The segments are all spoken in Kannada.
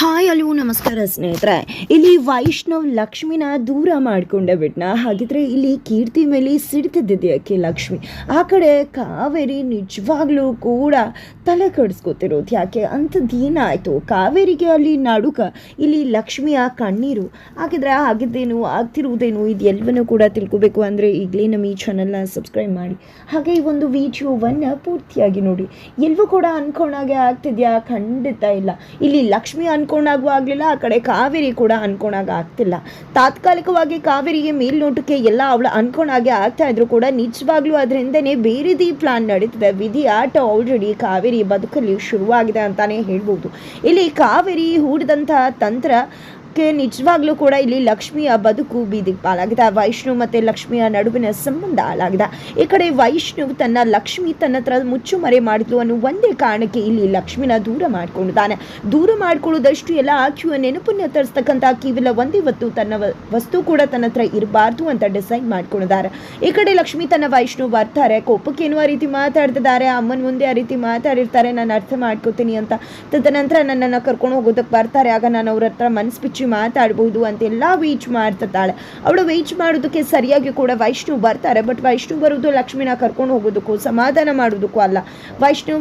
ಹಾಯ್ ಅಲ್ಲಿವು ನಮಸ್ಕಾರ ಸ್ನೇಹಿತರೆ. ಇಲ್ಲಿ ವೈಷ್ಣವ್ ಲಕ್ಷ್ಮಿನ ದೂರ ಮಾಡಿಕೊಂಡೆ ಬಿಟ್ನ? ಹಾಗಿದ್ರೆ ಇಲ್ಲಿ ಕೀರ್ತಿ ಮೇಲೆ ಸಿಡ್ತಿದ್ದಿದ್ಯಾಕೆ ಲಕ್ಷ್ಮಿ? ಆ ಕಡೆ ಕಾವೇರಿ ನಿಜವಾಗ್ಲೂ ಕೂಡ ತಲೆ ಕಡಿಸ್ಕೊತಿರೋದು ಯಾಕೆ? ಅಂಥದ್ದು ಏನಾಯಿತು? ಕಾವೇರಿಗೆ ಅಲ್ಲಿ ನಡುಕ, ಇಲ್ಲಿ ಲಕ್ಷ್ಮಿಯ ಕಣ್ಣೀರು. ಹಾಗಿದ್ರೆ ಆಗಿದ್ದೇನು ಆಗ್ತಿರುವುದೇನು ಇದು ಎಲ್ಲವನ್ನೂ ಕೂಡ ತಿಳ್ಕೊಬೇಕು ಅಂದರೆ ಈಗಲೇ ನಮ್ಮ ಈ ಚಾನಲ್ನ ಸಬ್ಸ್ಕ್ರೈಬ್ ಮಾಡಿ. ಹಾಗೆ ಈ ಒಂದು ವಿಡಿಯೋವನ್ನು ಪೂರ್ತಿಯಾಗಿ ನೋಡಿ. ಎಲ್ಲವೂ ಕೂಡ ಅನ್ಕೊಂಡಾಗೆ ಆಗ್ತಿದ್ಯಾ? ಖಂಡಿತ ಇಲ್ಲ. ಇಲ್ಲಿ ಲಕ್ಷ್ಮಿ ಅನ್ಕೊಂಡಾಗೂ ಆಗಲಿಲ್ಲ, ಆ ಕಡೆ ಕಾವೇರಿ ಕೂಡ ಅನ್ಕೊಂಡಾಗ ಆಗ್ತಿಲ್ಲ. ತಾತ್ಕಾಲಿಕವಾಗಿ ಕಾವೇರಿಗೆ ಮೇಲ್ನೋಟಕ್ಕೆ ಎಲ್ಲ ಅವಳು ಅನ್ಕೊಂಡಾಗೆ ಆಗ್ತಾ ಇದ್ರು ಕೂಡ ನಿಜವಾಗ್ಲೂ ಅದರಿಂದನೇ ಬೇರೆದೇ ಪ್ಲಾನ್ ನಡೀತದೆ. ವಿಧಿ ಆಟ ಆಲ್ರೆಡಿ ಕಾವೇರಿ ಬದುಕಲ್ಲಿ ಶುರುವಾಗಿದೆ ಅಂತಾನೆ ಹೇಳ್ಬೋದು. ಇಲ್ಲಿ ಕಾವೇರಿ ಹೂಡಿದಂತಹ ತಂತ್ರ ಕ್ಕೆ ನಿಜವಾಗ್ಲೂ ಕೂಡ ಇಲ್ಲಿ ಲಕ್ಷ್ಮಿಯ ಬದುಕು ಬೀದಿಗೆ ಪಾಲಾಗಿದೆ ವೈಷ್ಣು ಮತ್ತೆ ಲಕ್ಷ್ಮಿಯ ನಡುವಿನ ಸಂಬಂಧ ಹಾಳಾಗಿದೆ. ಈ ಕಡೆ ವೈಷ್ಣು ತನ್ನ ಲಕ್ಷ್ಮಿ ತನ್ನ ಹತ್ರ ಮುಚ್ಚುಮರೆ ಮಾಡಿದ್ಲು ಅನ್ನೋ ಒಂದೇ ಕಾರಣಕ್ಕೆ ಇಲ್ಲಿ ಲಕ್ಷ್ಮಿನ ದೂರ ಮಾಡ್ಕೊಂಡಿದ್ದಾನೆ. ದೂರ ಮಾಡ್ಕೊಳ್ಳೋದಷ್ಟು ಎಲ್ಲ ಆಕೆಯ ನೆನಪನ್ನ ತರಿಸ್ತಕ್ಕಂಥ ಕೇವಲ ಒಂದೇ ಹೊತ್ತು ತನ್ನ ವಸ್ತು ಕೂಡ ತನ್ನ ಹತ್ರ ಇರಬಾರ್ದು ಅಂತ ಡಿಸೈಡ್ ಮಾಡ್ಕೊಂಡಿದ್ದಾರೆ. ಈ ಕಡೆ ಲಕ್ಷ್ಮಿ ತನ್ನ ವೈಷ್ಣು ಬರ್ತಾರೆ. ಕೋಪಕ್ಕೇನೋ ಆ ರೀತಿ ಮಾತಾಡ್ತಿದ್ದಾರೆ. ಅಮ್ಮನ ಮುಂದೆ ಆ ರೀತಿ ಮಾತಾಡಿರ್ತಾರೆ. ನಾನು ಅರ್ಥ ಮಾಡ್ಕೋತೀನಿ ಅಂತ. ತದನಂತರ ನನ್ನನ್ನು ಕರ್ಕೊಂಡು ಹೋಗೋದಕ್ಕೆ ಬರ್ತಾರೆ. ಆಗ ನಾನು ಅವ್ರ ಹತ್ರ ಮನ್ಸು ಬಿಚ್ಚಿ ಮಾತಾಡ್ಬೋದು ಅಂತೆಲ್ಲ ವೀಚ್ ಮಾಡ್ತಿದ್ದಾಳೆ. ಅವಳು ವೀಚ್ ಮಾಡೋದಕ್ಕೆ ಸರಿಯಾಗಿ ಕೂಡ ವೈಷ್ಣು ಬರ್ತಾರೆ. ಬಟ್ ವೈಷ್ಣು ಬರೋದು ಲಕ್ಷ್ಮೀನ ಕರ್ಕೊಂಡು ಹೋಗೋದಕ್ಕೂ ಸಮಾಧಾನ ಮಾಡೋದಕ್ಕೂ ಅಲ್ಲ. ವೈಷ್ಣು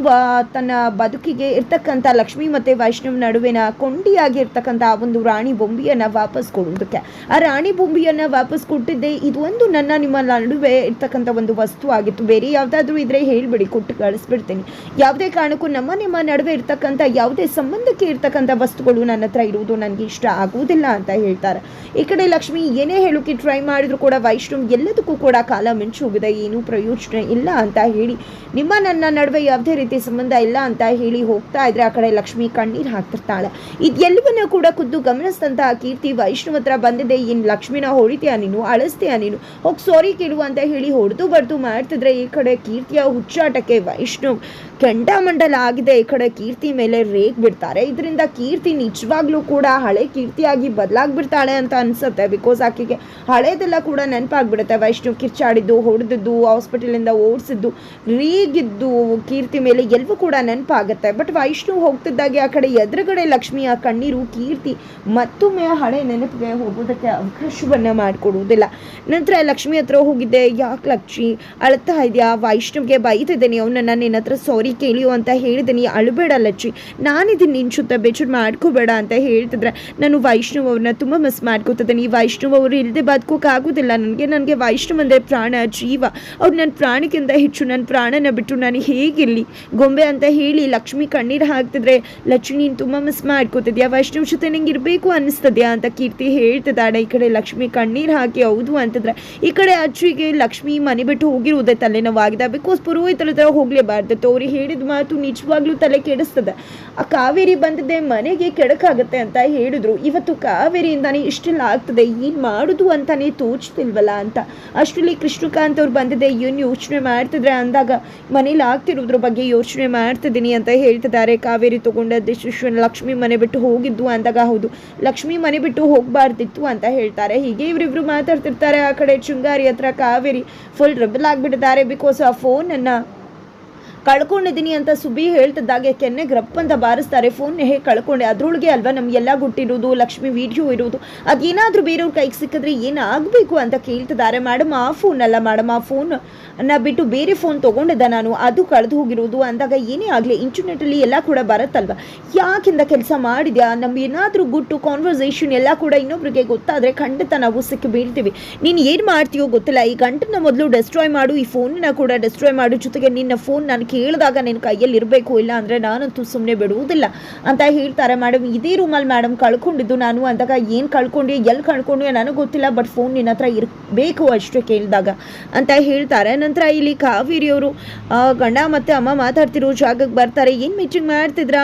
ತನ್ನ ಬದುಕಿಗೆ ಇರ್ತಕ್ಕಂಥ ಲಕ್ಷ್ಮಿ ಮತ್ತೆ ವೈಷ್ಣವ್ ನಡುವಿನ ಕೊಂಡಿಯಾಗಿರ್ತಕ್ಕಂಥ ಆ ಒಂದು ರಾಣಿ ಬೊಂಬಿಯನ್ನು ವಾಪಸ್ ಕೊಡೋದಕ್ಕೆ. ಆ ರಾಣಿ ಬೊಂಬಿಯನ್ನು ವಾಪಸ್ ಕೊಟ್ಟಿದ್ದೆ ಇದು ಒಂದು ನನ್ನ ನಿಮ್ಮ ನಡುವೆ ಇರ್ತಕ್ಕಂಥ ಒಂದು ವಸ್ತು ಆಗಿತ್ತು. ಬೇರೆ ಯಾವುದಾದ್ರೂ ಇದ್ರೆ ಹೇಳಿಬಿಡಿ, ಕೊಟ್ಟು ಕಳಿಸ್ಬಿಡ್ತೀನಿ. ಯಾವುದೇ ಕಾರಣಕ್ಕೂ ನಮ್ಮ ನಿಮ್ಮ ನಡುವೆ ಇರ್ತಕ್ಕಂಥ ಯಾವುದೇ ಸಂಬಂಧಕ್ಕೆ ಇರ್ತಕ್ಕಂಥ ವಸ್ತುಗಳು ನನ್ನ ಹತ್ರ ಇರುವುದು ನನಗೆ ಇಷ್ಟ ಆಗುವುದಿಲ್ಲ ಅಂತ ಹೇಳ್ತಾರೆ. ಈ ಕಡೆ ಲಕ್ಷ್ಮಿ ಏನೇ ಹೇಳೋಕೆ ಟ್ರೈ ಮಾಡಿದ್ರು ಕೂಡ ವೈಷ್ಣವ್ ಎಲ್ಲದಕ್ಕೂ ಕೂಡ ಕಾಲ ಮಿಂಚು ಹೋಗಿದೆ, ಏನೂ ಪ್ರಯೋಜನ ಇಲ್ಲ ಅಂತ ಹೇಳಿ, ನಿಮ್ಮ ನನ್ನ ನಡುವೆ ಯಾವುದೇ ರೀತಿ ಸಂಬಂಧ ಇಲ್ಲ ಅಂತ ಹೇಳಿ ಹೋಗ್ತಾ ಇದ್ರೆ ಆ ಕಡೆ ಲಕ್ಷ್ಮಿ ಕಣ್ಣೀರು ಹಾಕ್ತಿರ್ತಾಳೆ. ಇದೆಲ್ಲವನ್ನೂ ಕೂಡ ಖುದ್ದು ಗಮನಿಸಿದಂತಹ ಕೀರ್ತಿ ವೈಷ್ಣವ್ ಹತ್ರ ಬಂದಿದೆ. ಏನು ಲಕ್ಷ್ಮಿನ ಹೊಡಿತೀಯ ನೀನು? ಅಳಿಸ್ತೀಯ ನೀನು? ಹೋಗಿ ಸಾರಿ ಕೇಳು ಅಂತ ಹೇಳಿ ಹೊಡೆದು ಬರ್ದು ಮಾಡ್ತಿದ್ರೆ ಈ ಕಡೆ ಕೀರ್ತಿಯ ಹುಚ್ಚಾಟಕ್ಕೆ ವೈಷ್ಣವ್ ಕೆಂಡಾಮಂಡಲ ಆಗಿದೆ. ಈ ಕಡೆ ಕೀರ್ತಿ ಮೇಲೆ ರೇಗ್ ಬಿಡ್ತಾರೆ. ಇದರಿಂದ ಕೀರ್ತಿ ನಿಜವಾಗ್ಲೂ ಕೂಡ ಹಳೆ ಕೀರ್ತಿಯಾಗಿ ಬದಲಾಗ್ಬಿಡ್ತಾಳೆ ಅಂತ ಅನ್ಸುತ್ತೆ. ಬಿಕಾಸ್ ಆಕೆಗೆ ಹಳೇದೆಲ್ಲ ಕೂಡ ನೆನಪಾಗ್ಬಿಡುತ್ತೆ. ವೈಷ್ಣು ಕಿರ್ಚಾಡಿದ್ದು, ಹೊಡೆದಿದ್ದು ಹಾಸ್ಪಿಟಲಿಂದ ಓಡಿಸಿದ್ದು, ರೀಗಿದ್ದು ಕೀರ್ತಿ ಮೇಲೆ ಎಲ್ಲವೂ ಕೂಡ ನೆನಪಾಗುತ್ತೆ. ಬಟ್ ವೈಷ್ಣು ಹೋಗ್ತಿದ್ದಾಗೆ ಆ ಕಡೆ ಎದುರುಗಡೆ ಲಕ್ಷ್ಮಿಯ ಕಣ್ಣೀರು, ಕೀರ್ತಿ ಮತ್ತೊಮ್ಮೆ ಹಳೆ ನೆನಪಿಗೆ ಹೋಗೋದಕ್ಕೆ ಅವಕಾಶವನ್ನ ಮಾಡಿಕೊಡುವುದಿಲ್ಲ. ನಂತರ ಲಕ್ಷ್ಮಿ ಹತ್ರ ಹೋಗಿದ್ದೆ, ಯಾಕೆ ಲಕ್ಷ್ಮಿ, ಅಳ್ತಾ ಇದೆಯಾ? ವೈಷ್ಣವ್ಗೆ ಬೈತಿದ್ದೀನಿ ಅವನನ್ನ ನಿನ್ನ ಹತ್ರ ಸಾರಿ ಕೇಳಿಯೋ ಅಂತ ಹೇಳಿದ್ದೀನಿ. ಅಳಬೇಡ ಲಕ್ಷ್ಮಿ. ನಾನಿದ್ದೀನಿ ನಿನ್ನ ಜೊತೆ ಮಾಡ್ಕೋಬೇಡ ಅಂತ ಹೇಳ್ತಿದ್ರೆ, ನಾನು ವೈಷ್ಣವ್ ಅವ್ರನ್ನ ತುಂಬ ಮಿಸ್ ಮಾಡ್ಕೋತಿದ್ದೀನಿ. ವೈಷ್ಣವ್ ಅವರು ಇಲ್ಲದೆ ಬದುಕೋಕ್ಕಾಗೋದಿಲ್ಲ ನನಗೆ. ನನಗೆ ವೈಷ್ಣವ್ ಅಂದರೆ ಪ್ರಾಣ, ಜೀವ. ಅವ್ರು ನನ್ನ ಪ್ರಾಣಕ್ಕಿಂತ ಹೆಚ್ಚು ನನ್ನ ಪ್ರಾಣನ ಬಿಟ್ಟು ನಾನು ಹೇಗಿರಲಿ? ಗೊಂಬೆ ಅಂತ ಹೇಳಿ ಲಕ್ಷ್ಮಿ ಕಣ್ಣೀರು ಹಾಕ್ತಿದ್ರೆ ಲಕ್ಷ್ಮಿ ನೀನು ತುಂಬ ಮಿಸ್ ಮಾಡ್ಕೋತಿದ್ಯಾ? ವೈಷ್ಣವ್ ಜೊತೆ ನಂಗೆ ಇರಬೇಕು ಅನ್ನಿಸ್ತದ್ಯಾ ಅಂತ ಕೀರ್ತಿ ಹೇಳ್ತಿದ್ದಾಳೆ. ಈ ಕಡೆ ಲಕ್ಷ್ಮಿ ಕಣ್ಣೀರು ಹಾಕಿ ಹೌದು ಅಂತಿದ್ರೆ. ಈ ಕಡೆ ಅಜ್ಜಿಗೆ ಲಕ್ಷ್ಮಿ ಮನೆ ಬಿಟ್ಟು ಹೋಗಿರುವುದೇ ತಲೆನೋವಾಗಿದೆ. ಬಿಕಾಸ್ ಪುರೋಹಿತರ ಹತ್ರ ಹೋಗ್ಲೇಬಾರ್ದಿತ್ತು ಅವ್ರು ಹೇಳಿದ ಮಾತು ನಿಜವಾಗ್ಲೂ ತಲೆ ಕೆಡಿಸ್ತದೆ. ಆ ಕಾವೇರಿ ಬಂದಿದ್ದೆ ಮನೆಗೆ ಕೆಡಕಾಗುತ್ತೆ ಅಂತ ಹೇಳಿದ್ರು. ಇವತ್ತು ಕಾವೇರಿಯಿಂದಾನೇ ಇಷ್ಟೆಲ್ಲ ಆಗ್ತದೆ, ಏನು ಮಾಡೋದು ಅಂತಾನೆ ತೋಚ್ತಿಲ್ವಲ್ಲ ಅಂತ. ಅಷ್ಟರಲ್ಲಿ ಕೃಷ್ಣಕಾಂತ್ ಅವ್ರು ಬಂದಿದೆ, ಏನು ಯೋಚನೆ ಮಾಡ್ತಿದ್ರೆ ಅಂದಾಗ, ಮನೇಲಿ ಆಗ್ತಿರೋದ್ರ ಬಗ್ಗೆ ಯೋಚನೆ ಮಾಡ್ತಿದ್ದೀನಿ ಅಂತ ಹೇಳ್ತಿದ್ದಾರೆ. ಕಾವೇರಿ ತೊಗೊಂಡ ಡಿಸಿಷನ್ ಲಕ್ಷ್ಮಿ ಮನೆ ಬಿಟ್ಟು ಹೋಗಿದ್ದು ಅಂದಾಗ, ಹೌದು, ಲಕ್ಷ್ಮಿ ಮನೆ ಬಿಟ್ಟು ಹೋಗಬಾರ್ದಿತ್ತು ಅಂತ ಹೇಳ್ತಾರೆ. ಹೀಗೆ ಇವರಿಬ್ರು ಮಾತಾಡ್ತಿರ್ತಾರೆ ಆ ಕಡೆ ಶೃಂಗಾರಿ ಹತ್ರ. ಕಾವೇರಿ ಫುಲ್ ರಬಲ್ ಆಗಿಬಿಟ್ಟಿದ್ದಾರೆ ಬಿಕಾಸ್ ಆ ಫೋನನ್ನು ಕಳ್ಕೊಂಡಿದ್ದೀನಿ ಅಂತ ಸುಬ್ಬಿ ಹೇಳ್ತಿದ್ದಾಗೆ, ಕೆನ್ನೆ ಗ್ರಪ್ಪಂತ ಬಾರಿಸ್ತಾರೆ. ಫೋನ್ ಹೇಗೆ ಕಳ್ಕೊಂಡೆ. ಅದ್ರೊಳಗೆ ಅಲ್ವಾ ನಮಗೆಲ್ಲ ಗುಟ್ಟಿರೋದು, ಲಕ್ಷ್ಮಿ ವಿಡಿಯೋ ಇರೋದು. ಅದೇನಾದರೂ ಬೇರೆಯವ್ರ ಕೈಗೆ ಸಿಕ್ಕಿದ್ರೆ ಏನಾಗಬೇಕು ಅಂತ ಕೇಳ್ತಿದ್ದಾರೆ. ಮೇಡಮ್, ಆ ಫೋನ್ ಅಲ್ಲ. ಮೇಡಮ್, ಆ ಫೋನ್ ಅನ್ನ ಬಿಟ್ಟು ಬೇರೆ ಫೋನ್ ತೊಗೊಂಡಿದ್ದ ನಾನು. ಅದು ಕಳೆದು ಹೋಗಿರೋದು. ಅಂದಾಗ ಏನೇ ಆಗಲಿ ಇಂಟರ್ನೆಟಲ್ಲಿ ಎಲ್ಲ ಕೂಡ ಬರುತ್ತಲ್ವ? ಯಾಕಿಂದ ಕೆಲಸ ಮಾಡಿದ್ಯಾ? ನಮ್ಗೆ ಏನಾದರೂ ಗುಟ್ಟು ಕಾನ್ವರ್ಸೇಷನ್ ಎಲ್ಲ ಕೂಡ ಇನ್ನೊಬ್ರಿಗೆ ಗೊತ್ತಾದರೆ ಖಂಡಿತ ನಾವು ಸಿಕ್ಕಿ ಬೀಳ್ತೀವಿ ನೀನು ಏನು ಮಾಡ್ತೀಯೋ ಗೊತ್ತಿಲ್ಲ. ಈ ಗಂಟನ್ನ ಮೊದಲು ಡೆಸ್ಟ್ರಾಯ್ ಮಾಡು. ಈ ಫೋನನ್ನ ಕೂಡ ಡೆಸ್ಟ್ರಾಯ್ ಮಾಡು. ಜೊತೆಗೆ ನಿನ್ನ ಫೋನ್ ನಾನು ಕೇಳಿದಾಗ ನಿನ್ನ ಕೈಯಲ್ಲಿ ಇರಬೇಕು, ಇಲ್ಲ ಅಂದರೆ ನಾನಂತೂ ಸುಮ್ಮನೆ ಬಿಡುವುದಿಲ್ಲ ಅಂತ ಹೇಳ್ತಾರೆ ಮೇಡಮ್ ಇದೇ ರೂಮಲ್ಲಿ ಮೇಡಮ್ ಕಳ್ಕೊಂಡಿದ್ದು ನಾನು ಅಂದಾಗ, ಏನು ಕಳ್ಕೊಂಡೆ ಎಲ್ಲಿ ಕಳ್ಕೊಂಡೆ ನನಗೆ ಗೊತ್ತಿಲ್ಲ ಬಟ್ ಫೋನ್ ನಿನ್ನ ಹತ್ರ ಇರಬೇಕು ಅಷ್ಟು ಕೇಳಿದಾಗ, ಅಂತ ಹೇಳ್ತಾರೆ. ನಂತರ ಇಲ್ಲಿ ಕಾವೇರಿಯವರು ಗಂಡ ಮತ್ತು ಅಮ್ಮ ಮಾತಾಡ್ತಿರೋ ಜಾಗಕ್ಕೆ ಬರ್ತಾರೆ. ಏನು ಮೀಟಿಂಗ್ ಮಾಡ್ತಿದ್ರಾ?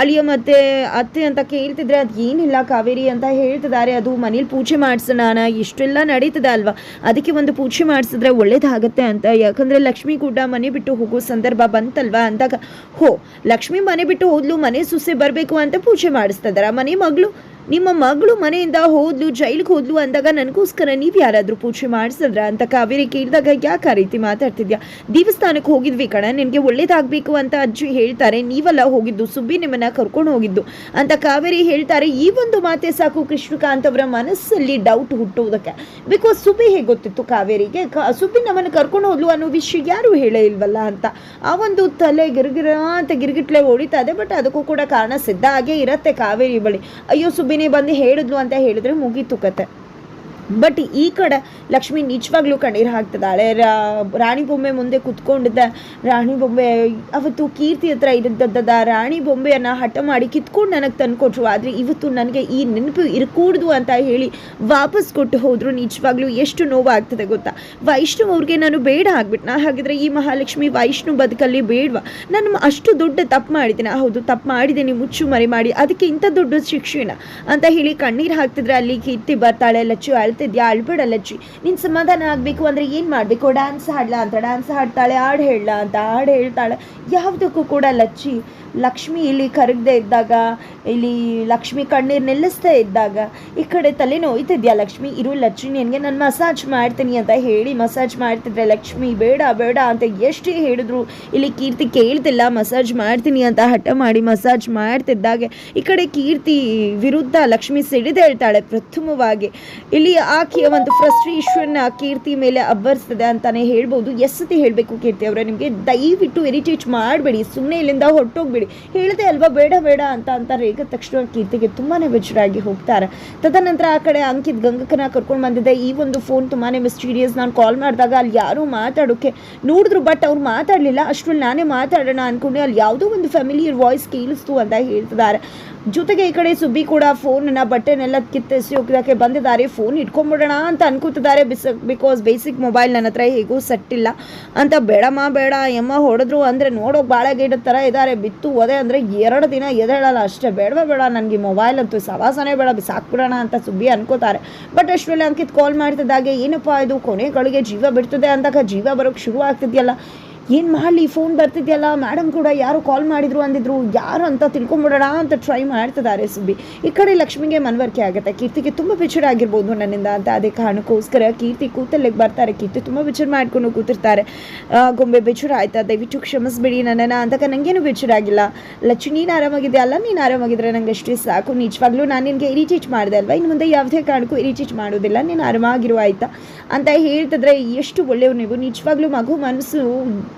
ಅಳಿಯ ಮತ್ತೆ ಅತ್ತೆ ಅಂತ ಕೇಳ್ತಿದ್ರೆ, ಅದು ಏನಿಲ್ಲ ಕಾವೇರಿ ಅಂತ ಹೇಳ್ತಿದ್ದಾರೆ. ಅದು ಮನೇಲಿ ಪೂಜೆ ಮಾಡಿಸೋಣ ಇಷ್ಟೆಲ್ಲ ನಡೀತದೆ ಅಲ್ವಾ? ಅದಕ್ಕೆ ಒಂದು ಪೂಜೆ ಮಾಡಿಸಿದ್ರೆ ಒಳ್ಳೇದಾಗತ್ತೆ ಅಂತ. ಯಾಕಂದರೆ ಲಕ್ಷ್ಮಿ ಕೂಡ ಮನೆ ಬಿಟ್ಟು ಹೋಗೋ ಸಂದರ್ಭ ಬಂತಲ್ವಾ ಅಂದಾಗ, ಹೋ, ಲಕ್ಷ್ಮಿ ಮನೆ ಬಿಟ್ಟು ಹೋದ್ಲು, ಮನೆ ಸುಸೆ ಬರಬೇಕು ಅಂತ ಪೂಜೆ ಮಾಡಿಸ್ತಾ ಮನೆ ಮಗಳು ನಿಮ್ಮ ಮಗಳು ಮನೆಯಿಂದ ಹೋದ್ಲು, ಜೈಲಿಗೆ ಹೋದ್ಲು ಅಂದಾಗ ನನಗೋಸ್ಕರ ನೀವು ಯಾರಾದರೂ ಪೂಜೆ ಮಾಡಿಸಿದ್ರ ಅಂತ ಕಾವೇರಿ ಕೇಳಿದಾಗ ಯಾಕೆ ಆ ರೀತಿ ಮಾತಾಡ್ತಿದ್ಯಾ? ದೇವಸ್ಥಾನಕ್ಕೆ ಹೋಗಿದ್ವಿ ಕಣ ನಿನಗೆ ಒಳ್ಳೇದಾಗಬೇಕು ಅಂತ ಅಜ್ಜಿ ಹೇಳ್ತಾರೆ, ನೀವಲ್ಲ ಹೋಗಿದ್ದು, ಸುಬ್ಬಿ ನಿಮ್ಮನ್ನ ಕರ್ಕೊಂಡು ಹೋಗಿದ್ದು ಅಂತ ಕಾವೇರಿ ಹೇಳ್ತಾರೆ. ಈ ಒಂದು ಮಾತೆ ಸಾಕು ಕೃಷ್ಣಕಾಂತ್ ಅವರ ಮನಸ್ಸಲ್ಲಿ ಡೌಟ್ ಹುಟ್ಟುವುದಕ್ಕೆ. ಬಿಕಾಸ್ ಸುಬ್ಬಿ ಹೇಗೆ ಗೊತ್ತಿತ್ತು ಕಾವೇರಿಗೆ? ಸುಬ್ಬಿ ನಮ್ಮನ್ನು ಕರ್ಕೊಂಡು ಹೋದ್ಲು ಅನ್ನೋ ವಿಷಯ ಯಾರು ಹೇಳೇ ಇಲ್ವಲ್ಲ ಅಂತ. ಆ ಒಂದು ತಲೆ ಗಿರ್ಗಿರ ಅಂತ ಗಿರ್ಗಿಟ್ಲೆ ಓಡಿತಾ ಇದೆ ಬಟ್ ಅದಕ್ಕೂ ಕೂಡ ಕಾರಣ ಸಿದ್ಧ ಹಾಗೆ ಇರತ್ತೆ ಕಾವೇರಿ ಬಳಿ. ಅಯ್ಯೋ ಸುಬ್ಬಿನೇ ಬಂದು ಹೇಳಿದ್ಲು ಅಂತ ಹೇಳಿದ್ರೆ ಮುಗೀತು ಕತೆ. ಬಟ್ ಈ ಕಡೆ ಲಕ್ಷ್ಮಿ ನಿಜವಾಗ್ಲೂ ಕಣ್ಣೀರು ಹಾಕ್ತಿದ್ದಾಳೆ. ರಾಣಿ ಬೊಂಬೆ ಮುಂದೆ ಕುತ್ಕೊಂಡಿದ್ದ ರಾಣಿ ಬೊಂಬೆ, ಅವತ್ತು ಕೀರ್ತಿ ಹತ್ರ ಇದ್ದದ್ದದ ರಾಣಿ ಬೊಂಬೆಯನ್ನು ಹಠ ಮಾಡಿ ಕಿತ್ಕೊಂಡು ನನಗೆ ತಂದುಕೊಟ್ರು ಆದರೆ ಇವತ್ತು ನನಗೆ ಈ ನೆನಪು ಇರಕೂಡ್ದು ಅಂತ ಹೇಳಿ ವಾಪಸ್ ಕೊಟ್ಟು ಹೋದ್ರು. ನಿಜವಾಗ್ಲೂ ಎಷ್ಟು ನೋವಾಗ್ತದೆ ಗೊತ್ತಾ? ವೈಷ್ಣವ್ ಅವ್ರಿಗೆ ನಾನು ಬೇಡ ಆಗ್ಬಿಟ್ನಾ? ಹಾಗಿದ್ರೆ ಈ ಮಹಾಲಕ್ಷ್ಮಿ ವೈಷ್ಣು ಬದುಕಲ್ಲಿ ಬೇಡವಾ? ನಾನು ಅಷ್ಟು ದೊಡ್ಡ ತಪ್ಪು ಮಾಡಿದ್ದೀನಿ ಹೌದು, ತಪ್ಪು ಮಾಡಿದ್ದೀನಿ ಮುಚ್ಚು ಮರಿ ಮಾಡಿ. ಅದಕ್ಕೆ ಇಂಥ ದೊಡ್ಡ ಶಿಕ್ಷೆನ ಅಂತ ಹೇಳಿ ಕಣ್ಣೀರು ಹಾಕ್ತಿದ್ರೆ ಅಲ್ಲಿ ಕೀರ್ತಿ ಬರ್ತಾಳೆ, ಲಚ್ಚು ಅಳ್ತಿದ್ಯಾ ಅಳ್ಬೇಡ ಲಚ್ಚಿ ನಿನ್ ಸಮಾಧಾನ ಆಗಬೇಕು ಅಂದ್ರೆ ಏನು ಮಾಡಬೇಕು? ಡ್ಯಾನ್ಸ್ ಹಾಡ್ಲಾ ಅಂತ ಡ್ಯಾನ್ಸ್ ಹಾಡ್ತಾಳೆ, ಹಾಡು ಹೇಳಲಾ ಅಂತ, ಹಾಡು ಹೇಳ್ತಾಳೆ. ಯಾವುದಕ್ಕೂ ಕೂಡ ಲಚ್ಚಿ ಲಕ್ಷ್ಮಿ ಇಲ್ಲಿ ಕರಗದೆ ಇದ್ದಾಗ, ಇಲ್ಲಿ ಲಕ್ಷ್ಮಿ ಕಣ್ಣೀರು ನಿಲ್ಲಿಸ್ತಾ ಇದ್ದಾಗ, ಈ ಕಡೆ ತಲೆ ನೋಯ್ತಿದ್ಯಾ ಲಕ್ಷ್ಮಿ? ಇರು ಲಕ್ಷ್ಮಿ ನಿನಗೆ ನಾನು ಮಸಾಜ್ ಮಾಡ್ತೀನಿ ಅಂತ ಹೇಳಿ ಮಸಾಜ್ ಮಾಡ್ತಿದ್ರೆ ಲಕ್ಷ್ಮಿ, ಬೇಡ ಬೇಡ ಅಂತ ಎಷ್ಟೇ ಹೇಳಿದ್ರು, ಇಲ್ಲಿ ಕೀರ್ತಿ ಕೇಳ್ತಿಲ್ಲ ಮಸಾಜ್ ಮಾಡ್ತೀನಿ ಅಂತ ಹಠ ಮಾಡಿ ಮಸಾಜ್ ಮಾಡ್ತಿದ್ದಾಗೆ. ಈ ಕಡೆ ಕೀರ್ತಿ ವಿರುದ್ಧ ಲಕ್ಷ್ಮಿ ಸಿಡಿದೇಳ್ತಾಳೆ ಪ್ರಥಮವಾಗಿ. ಇಲ್ಲಿ ಆಕೆಯ ಒಂದು ಫ್ರಸ್ಟ್ರೇಷನ್ ಕೀರ್ತಿ ಮೇಲೆ ಅಬ್ಬರಿಸ್ತದೆ ಅಂತಾನೆ ಹೇಳ್ಬೋದು. ಎಸ್ಸತಿ ಹೇಳಬೇಕು ಕೀರ್ತಿ ಅವರೇ, ನಿಮಗೆ ದಯವಿಟ್ಟು ಇರಿಟೇಟ್ ಮಾಡಬೇಡಿ ಸುಮ್ಮನೆ ಇಲ್ಲಿಂದ ಹೊರಟೋಗ್ಬೇಡಿ. ಹೇಳಿದೆ ಅಲ್ವಾ, ಬೇಡ ಬೇಡ ಅಂತ ಅಂತ ರೇಗ ತಕ್ಷಣ ಕೀರ್ತಿಗೆ ತುಂಬಾ ಬೆಚ್ಚರಾಗಿ ಹೋಗ್ತಾರೆ. ತದನಂತರ ಆ ಕಡೆ ಅಂಕಿತ್ ಗಂಗಕ್ಕನ ಕರ್ಕೊಂಡು ಬಂದಿದ್ದೆ. ಈ ಒಂದು ಫೋನ್ ತುಂಬಾ ಮಿಸ್ಟೀರಿಯಸ್ ನಾನು ಕಾಲ್ ಮಾಡಿದಾಗ ಅಲ್ಲಿ ಯಾರೂ ಮಾತಾಡೋಕ್ಕೆ ನೋಡಿದ್ರು ಬಟ್ ಅವ್ರು ಮಾತಾಡಲಿಲ್ಲ. ಅಷ್ಟರಲ್ಲಿ ನಾನೇ ಮಾತಾಡೋಣ ಅಂದ್ಕೊಂಡೆ ಅಲ್ಲಿ ಯಾವುದೋ ಒಂದು ಫ್ಯಾಮಿಲಿಯರ್ ವಾಯ್ಸ್ ಕೇಳಿಸ್ತು ಅಂತ ಹೇಳ್ತಿದ್ದಾರೆ. ಜೊತೆಗೆ ಈ ಕಡೆ ಸುಬ್ಬಿ ಕೂಡ ಬಟ್ಟೆ ಬಟ್ಟೆನೆಲ್ಲ ಕಿತ್ತೆಸಿ ಹೋಗಿದಕ್ಕೆ ಬಂದಿದ್ದಾರೆ. ಫೋನ್ ಇಟ್ಕೊಂಡ್ಬಿಡೋಣ ಅಂತ ಅನ್ಕೋತಿದ್ದಾರೆ. ಬಿಸ್ ಬಿಕಾಸ್ ಬೇಸಿಕ್ ಮೊಬೈಲ್ ನನ್ನ ಹತ್ರ ಹೇಗೂ ಸೆಟ್ ಇಲ್ಲ. ಅಂತ ಬೇಡಮ್ಮ, ಬೇಡ ಎಮ್ಮ ಹೊಡೆದ್ರು ಅಂದರೆ ನೋಡೋಕೆ ಬಾಳೆ ಗಿಡದ ಥರ ಇದ್ದಾರೆ. ಬಿತ್ತು ಒದೆ ಅಂದರೆ ಎರಡು ದಿನ ಎದೇಳಲ್ಲ ಅಷ್ಟೇ ಬೇಡವೇ, ಬೇಡ, ನನಗೆ ಮೊಬೈಲ್ ಅಂತೂ ಸವಾಸನೇ ಬೇಡ. ಬಿಸಾಕ್ಬಿಡೋಣ ಅಂತ ಸುಬ್ಬಿ ಅನ್ಕೋತಾರೆ. ಬಟ್ ಅಷ್ಟರಲ್ಲಿ ಅಂಕಿತ್ ಕಾಲ್ ಮಾಡ್ತಿದ್ದಾಗೆ, ಏನಪ್ಪ ಇದು? ಕೊನೆಗಳಿಗೆ ಜೀವ ಬಿಡ್ತದೆ ಅಂದಾಗ ಜೀವ ಬರೋಕ್ಕೆ ಶುರು ಆಗ್ತಿದೆಯಲ್ಲ ಏನು ಮಾಡಲಿ ಫೋನ್ ಬರ್ತಿದೆಯಲ್ಲ ಮೇಡಮ್ ಕೂಡ ಯಾರು ಕಾಲ್ ಮಾಡಿದ್ರು ಅಂದಿದ್ರು, ಯಾರು ಅಂತ ತಿಳ್ಕೊಂಬಿಡೋಣ ಅಂತ ಟ್ರೈ ಮಾಡ್ತಿದ್ದಾರೆ ಸುಬ್ಬಿ. ಈ ಕಡೆ ಲಕ್ಷ್ಮಿಗೆ ಮನವರಿಕೆ ಆಗುತ್ತೆ. ಕೀರ್ತಿಗೆ ತುಂಬ ಬಿಚ್ಚಡ ಆಗಿರ್ಬೋದು ನನ್ನಿಂದ ಅಂತ. ಅದೇ ಕಾರಣಕ್ಕೋಸ್ಕರ ಕೀರ್ತಿ ಕೂತಲ್ಲಿಗೆ ಬರ್ತಾರೆ. ಕೀರ್ತಿ ತುಂಬ ಬಿಚ್ಚರ ಮಾಡ್ಕೊಂಡು ಕೂತಿರ್ತಾರೆ. ಗೊಂಬೆ ಬಿಚ್ಚಡ ಆಯ್ತಾ? ದಯವಿಟ್ಟು ಕ್ಷಮಿಸ್ಬಿಡಿ ನನ್ನನ್ನು ಅಂತಕ ನನಗೇನು ಬಿಚ್ಚಡ ಆಗಿಲ್ಲ. ಲಚ್ಚು ನೀನು ಆರಾಮಾಗಿದೆ ಅಲ್ಲ, ನೀನು ಆರಾಮಾಗಿದ್ರೆ ನಂಗೆ ಅಷ್ಟೇ ಸಾಕು. ನಿಜವಾಗ್ಲೂ ನಾನು ನಿನಗೆ ಇರಿಟೇಟ್ ಮಾಡಿದೆ ಅಲ್ವಾ? ಇನ್ನು ಮುಂದೆ ಯಾವುದೇ ಕಾರಣಕ್ಕೂ ಇರಿಟೇಟ್ ಮಾಡೋದಿಲ್ಲ. ನೀನು ಆರಾಮಾಗಿರುವ ಆಯ್ತಾ? ಅಂತ ಹೇಳ್ತಿದ್ರೆ ಎಷ್ಟು ಒಳ್ಳೆಯವ್ರು ನೀವು. ನಿಜವಾಗ್ಲೂ ಮಗು ಮನಸ್ಸು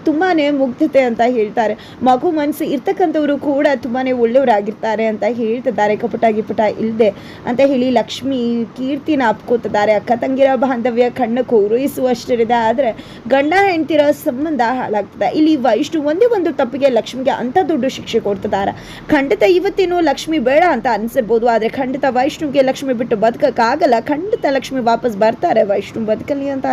ತುಂಬಾ ಮುಗ್ಧತೆ ಅಂತ ಹೇಳ್ತಾರೆ. ಮಗು ಮನಸ್ಸು ಇರ್ತಕ್ಕಂಥವರು ಕೂಡ ತುಂಬಾ ಒಳ್ಳೆಯವರಾಗಿರ್ತಾರೆ ಅಂತ ಹೇಳ್ತಿದ್ದಾರೆ. ಕಪುಟ ಗಿಪುಟ ಇಲ್ಲದೆ ಅಂತ ಹೇಳಿ ಲಕ್ಷ್ಮಿ ಕೀರ್ತಿನ ಅಪ್ಕೋತಿದ್ದಾರೆ. ಅಕ್ಕ ತಂಗಿರ ಬಾಂಧವ್ಯ ಕಣ್ಣು ಕೋರೈಸುವಷ್ಟರಿದೆ ಆದರೆ ಗಂಡ ಹೆಂಡ್ತಿರೋ ಸಂಬಂಧ ಹಾಳಾಗ್ತದೆ. ಇಲ್ಲಿ ಇಷ್ಟು ಒಂದೇ ಒಂದು ತಪ್ಪಿಗೆ ಲಕ್ಷ್ಮಿಗೆ ಅಂತ ದೊಡ್ಡ ಶಿಕ್ಷೆ ಕೊಡ್ತಿದ್ದಾರೆ. ಖಂಡಿತ ಇವತ್ತೇನು ಲಕ್ಷ್ಮಿ ಬೇಡ ಅಂತ ಅನ್ಸಿರ್ಬೋದು. ಆದರೆ ಖಂಡಿತ ವೈಷ್ಣುವಿಗೆ ಲಕ್ಷ್ಮಿ ಬಿಟ್ಟು ಬದುಕಕ್ಕಾಗಲ್ಲ. ಖಂಡಿತ ಲಕ್ಷ್ಮಿ ವಾಪಸ್ ಬರ್ತಾರೆ ವೈಷ್ಣು ಬದುಕಲಿ ಅಂತ